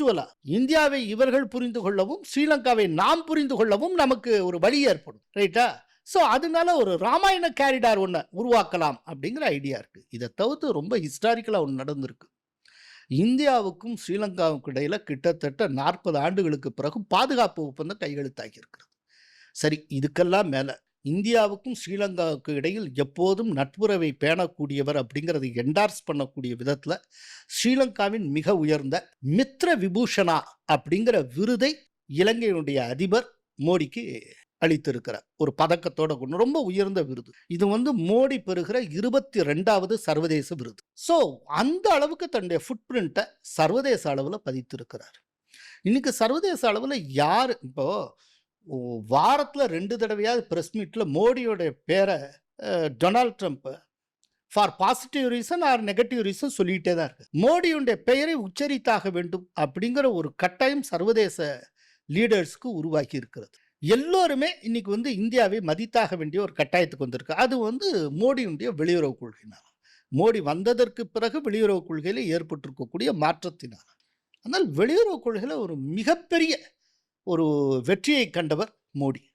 ஆக்சுவலா இந்தியாவை இவர்கள் புரிந்து கொள்ளவும் ஸ்ரீலங்காவை நாம் புரிந்து கொள்ளவும் நமக்கு ஒரு வழி ஏற்படும். ரைட்டா ஸோ அதனால ஒரு ராமாயண கேரிடார் ஒன்று உருவாக்கலாம் அப்படிங்கிற ஐடியா இருக்கு. இதை தவிர்த்து ரொம்ப ஹிஸ்டாரிக்கலாக ஒன்று நடந்திருக்கு. இந்தியாவுக்கும் ஸ்ரீலங்காவுக்கும் இடையில கிட்டத்தட்ட நாற்பது ஆண்டுகளுக்கு பிறகு பாதுகாப்பு ஒப்பந்தம் கையெழுத்தாகி இருக்கிறது. சரி இதுக்கெல்லாம் மேலே. இந்தியாவுக்கும் ஸ்ரீலங்காவுக்கு இடையில் எப்போதும் நட்புறவை பேணக்கூடியவர் அப்படிங்கிறத என்டார்ஸ் பண்ணக்கூடிய விதத்தில் ஸ்ரீலங்காவின் மிக உயர்ந்த மித்ர விபூஷணா அப்படிங்கிற விருதை இலங்கையினுடைய அதிபர் மோடிக்கு அளித்திருக்கிறார். ஒரு பதக்கத்தோட கொண்டு ரொம்ப உயர்ந்த விருது. இது வந்து மோடி பெறுகிற இருபத்தி ரெண்டாவது சர்வதேச விருது. ஸோ அந்த அளவுக்கு தன்னுடைய ஃபுட் பிரிண்ட்டை சர்வதேச அளவில் பதித்திருக்கிறார். இன்னைக்கு சர்வதேச அளவில் யார் இப்போது வாரத்தில் ரெண்டு தடவையாவது ப்ரெஸ் மீட்டில் மோடியோடைய பேரை Donald Trump for positive reason or negative reason சொல்லிகிட்டே தான் இருக்கு. மோடியுடைய பெயரை உச்சரித்தாக வேண்டும் அப்படிங்கிற ஒரு கட்டாயம் சர்வதேச லீடர்ஸ்க்கு உருவாக்கி இருக்கிறது. எல்லோருமே இன்னைக்கு வந்து இந்தியாவை மதித்தாக வேண்டிய ஒரு கட்டாயத்துக்கு வந்திருக்கு. அது வந்து மோடியுடைய வெளியுறவு கொள்கையினால். மோடி வந்ததற்கு பிறகு வெளியுறவு கொள்கையில் ஏற்பட்டிருக்கக்கூடிய மாற்றத்தினால். ஆனால் வெளியுறவு கொள்கையில் ஒரு மிகப்பெரிய ஒரு வெற்றியை கண்டவர் மோடி.